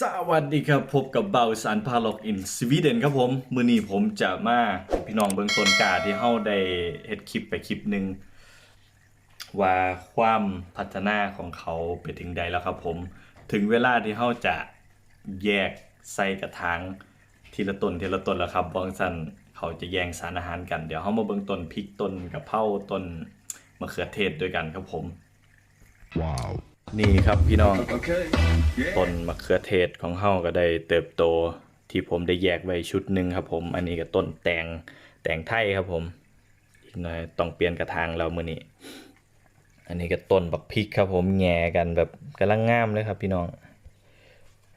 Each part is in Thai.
สวัสดีครับ พบกับเบาสารพาลอกอินสวีเดนครับผม มือนี้ผมจะมาพี่น้องเบื้องต้นกาที่เฮาได้เฮ็ดคลิปไปคลิปหนึ่งว่าความพัฒนาของเขาไปถึงใดแล้วครับผม ถึงเวลาที่เฮาจะแยกใส่กระถางทีละต้นทีละต้นแล้วครับบางสันเขาจะแย่งสารอาหารกันเดี๋ยวเฮามาเบิ่งต้นพริกต้นกะเพราต้นมะเขือเทศด้วยกันครับผม Wow. นี่ครับพี่น้อง Okay. Yeah. ต้นมะเขือเทศของเฮาก็ได้เติบโตที่ผมได้แยกไว้ชุดหนึ่งครับผม อันนี้ก็ต้นแตงแตงไทยครับผมอีกหน่อยต้องเปลี่ยนกระถางแล้วมื้อนี้ อันนี้ก็ต้นบักพริกครับผมแง่กันแบบกำลังงามเลยครับพี่น้อง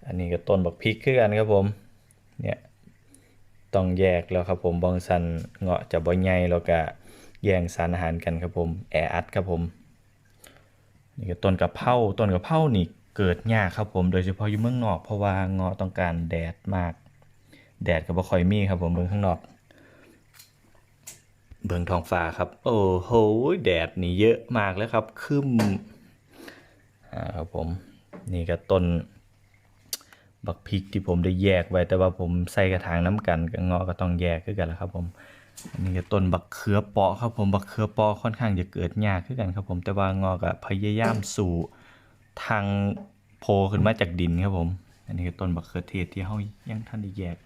อันนี้ก็ต้นบักพริกคือกันครับผม เนี่ยต้องแยกแล้วครับผมบางสันเงาะจะบ่ใหญ่แล้วก็แย่งสารอาหารกันครับผมแออัดครับผม นี่ก็ต้นกะเพราต้นกะเพรานี่เกิดยากครับผมโดยเฉพาะอยู่เมืองนอก เพราะว่าเงาะต้องการแดดมาก แดดก็บ่ค่อยมีครับผมเบิ่งข้างนอก เบิ่งทองฟ้าครับ โอ้โหแดดนี่เยอะมากแล้วครับครึมอ่าครับผมนี่ก็ต้นบักพริกที่ผมได้แยกไว้แต่ว่าผมใส่กระถางน้ำกันกับเงาะก็ต้องแยกคือกันแหละครับผม อันนี้ก็ต้นบักเขือเปาะครับผมบักเขือเปาะค่อนข้างจะเกิดยากขึ้นกันครับผมแต่ว่างอกะพยายามสู่ทางโพขึ้นมาจากดินครับผม อันนี้ก็ต้นบักเขือเทศที่เฮายังท่านได้แยก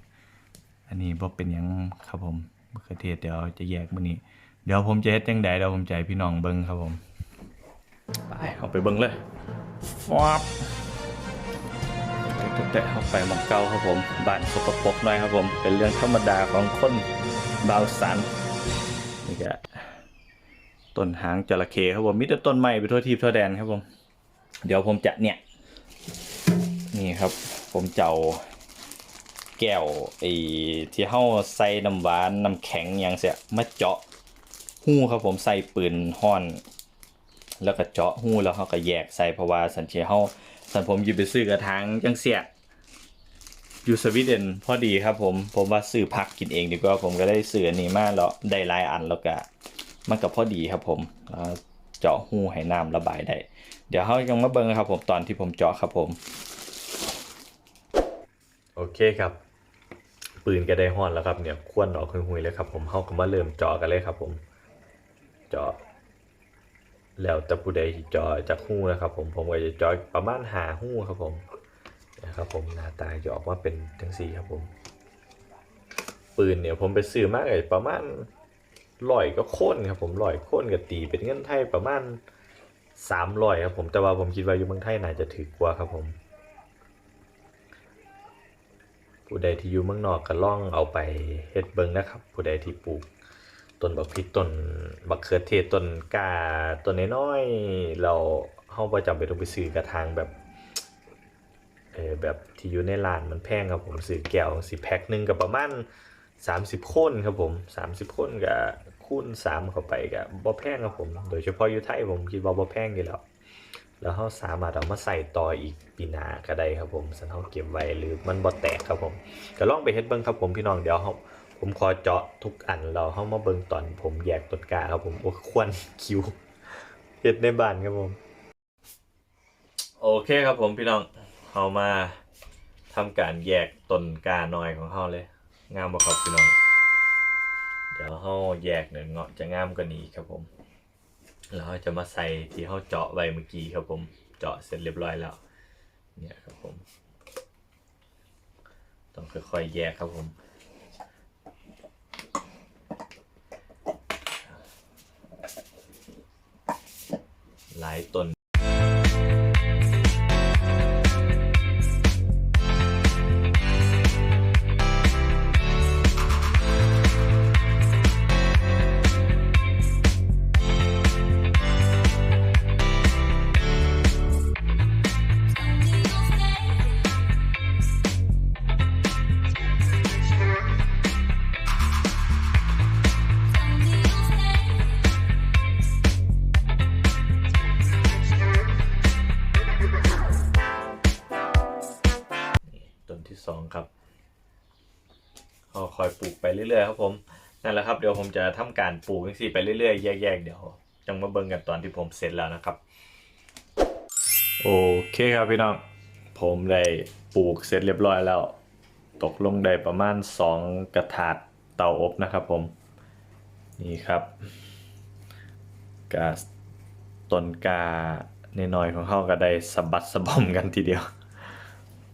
อันนี้บ่เป็นหยังครับผมบักเขือเทศเดี๋ยวจะแยกมื้อนี้เดี๋ยวผมจะเฮ็ดจังใดเดี๋ยวผมจะให้พี่น้องเบิ่งครับผมไปเอาไปเบิ่งเลยฟับแตะๆเข้าไปหมองเก่าครับผมบ้านสกปรกหน่อยครับผม เป็นเรื่องธรรมดาของคน บาวสันนี่ก็ต้นหางจระเข้ครับผมมิตรต้นไม้ไปทั่วทีบทั่วแดนครับผม เดี๋ยวผมจะเนี่ย นี่ครับ ผมเจ้าแก้วไอ้ที่เฮาใส่น้ำหวานน้ำแข็งอย่างเสียมาเจาะหู้ครับผมใส่ปืนห้อน แล้วก็เจาะหู้แล้วเขาก็แยกใส่เพราะว่าสันเชียเฮาสันผมหยิบไปซื้อกระถางจังเสีย อยู่สวีเดนพอดีครับผม ผมว่าซื้อผักกินเองดีกว่าผมก็ได้ซื้ออันนี้มาแล้วได้หลายอันแล้วก็มันก็พอดีครับผมเจาะหูให้น้ำระบายได้เดี๋ยวเขายังมาเบิ่งครับผมตอนที่ผมเจาะครับผม โอเคครับ ปืนก็ได้ห้อนแล้วครับเนี่ยควนออกหุยเลยครับผมเขาก็มาเริ่มเจาะกันเลยครับผม เจาะแล้วแต่ผู้ใดที่เจาะจากหูนะครับผมผมก็จะเจาะประมาณหาหูครับผม นะครับผมหน้าตาจะออกมาเป็นทั้งสี่ครับผม ปืนเนี่ยผมไปซื้อมากเลยประมาณร้อยก็โค่นครับผมร้อยโค่นกับตีเป็นเงินไทยประมาณสามร้อยครับผมแต่ว่าผมคิดว่าอยู่เมืองไทยน่าจะถือกว่าครับผมผู้ใดที่อยู่เมืองนอกก็ล่องเอาไปเฮ็ดเบิงนะครับ ผู้ใดที่ปลูกต้นบักพริกต้นบักเขือเทศต้นกาต้นน้อยๆเราเฮาประจำเป็นต้องไปซื้อกระถางแบบ เออแบบที่อยู่ในร้านมันแพงครับผมซื้อแก้วสิแพ็คหนึ่งกับประมาณ30คนครับผม 30คนกับคูณ3เข้าไปกับบ่แพงครับผม โดยเฉพาะอยู่ไทยผมคิดว่าบ่แพงอยู่แล้ว แล้วเขาสามารถเอามาใส่ต่ออีกปีหน้าก็ได้ครับผมสันเขาเก็บไว้หรือมันบ่แตกครับผมก็ลองไปเฮ็ดเบิ่งครับผมพี่น้องเดี๋ยวผมขอเจาะทุกอันเราเฮามาเบิ่งตอนผมแยกต้นกาครับผมโอ้ควนคิวเฮ็ดในบ้านครับผม โอเคครับผมพี่น้อง เอามาทำการแยกต้นกาหน่อยของเขาเลย งามบ่ครับพี่น้อง เดี๋ยวเขาแยกเนี่ยเงาะจะงามกว่านี้ครับผม แล้วเราจะมาใส่ที่เขาเจาะไว้เมื่อกี้ครับผม เจาะเสร็จเรียบร้อยแล้ว เนี่ยครับผม ต้องค่อยๆแยกครับผม อยปลูกไปเรื่อยๆครับผมนั่นแหละครับเดี๋ยวผมจะทำการปลูกจังซี่ไปเรื่อยๆแยกๆเดี๋ยวจังมาเบิ่งกันตอนที่ผมเสร็จแล้วนะครับ โอเคครับพี่น้อง ผมได้ปลูกเสร็จเรียบร้อยแล้ว ตกลงได้ประมาณ 2 กระถาดเตาอบนะครับผม นี่ครับกาต้นกาในน้อยของเขาก็ได้สะบัดสะบอมกันทีเดียว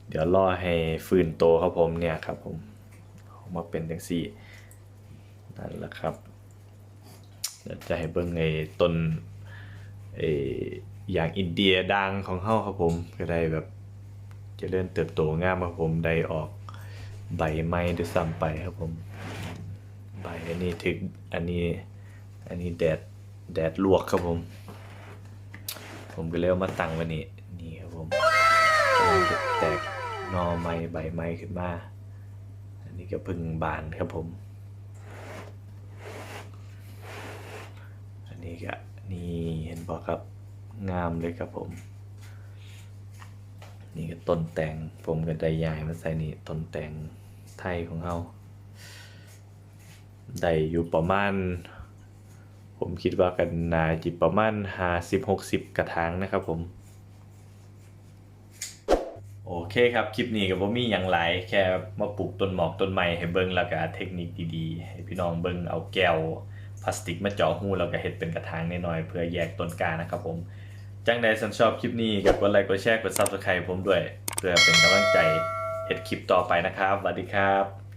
เดี๋ยวรอให้ฟื้นโตครับผมเนี่ยครับผม มาเป็นจังซี่นั่นแหละครับเดี๋ยวจะให้เบิ่งไอ้ต้นไอ้อย่างอินเดียดังของเฮาครับผมก็ได้แบบจะเริญเติบโตงามครับผมได้ออกใบไม้ด้วยซ้ำไปครับผม ใบอันนี้ถึงอันนี้อันนี้แดดแดดลวกครับผม ผมก็เลยเอามาตั้งว้นี่นี่ครับผมแตกหนอไม้ใบไม้ขึ้นมา ก็พึ่งบานครับผม อันนี้ก็นี่เห็นบอกครับงามเลยครับผม นี่ก็ต้นแตงผมก็ได้ยายมาใส่นี่ต้นแตงไทยของเราได้อยู่ประมาณ ผมคิดว่ากันนาจิประมาณ50 60กระถางนะครับผม เคครับ คลิปนี้ก็บ่มีอยังไรแค่มาปลูกต้นหมอกต้นไม้ให้เบิ้งแล้วก็เทคนิคดีๆ ให้พี่น้องเบิ้งเอาแก้วพลาสติกมาเจาะหูแล้วก็เฮ็ดเป็นกระถางน้อยๆเพื่อแยกต้นกานะครับผม จังใดสันชอบคลิปนี้ก็กดไลค์กดแชร์กดซับสไครป์ผมด้วย เพื่อเป็นกำลังใจเฮ็ดคลิปต่อไปนะครับสวัสดีครับ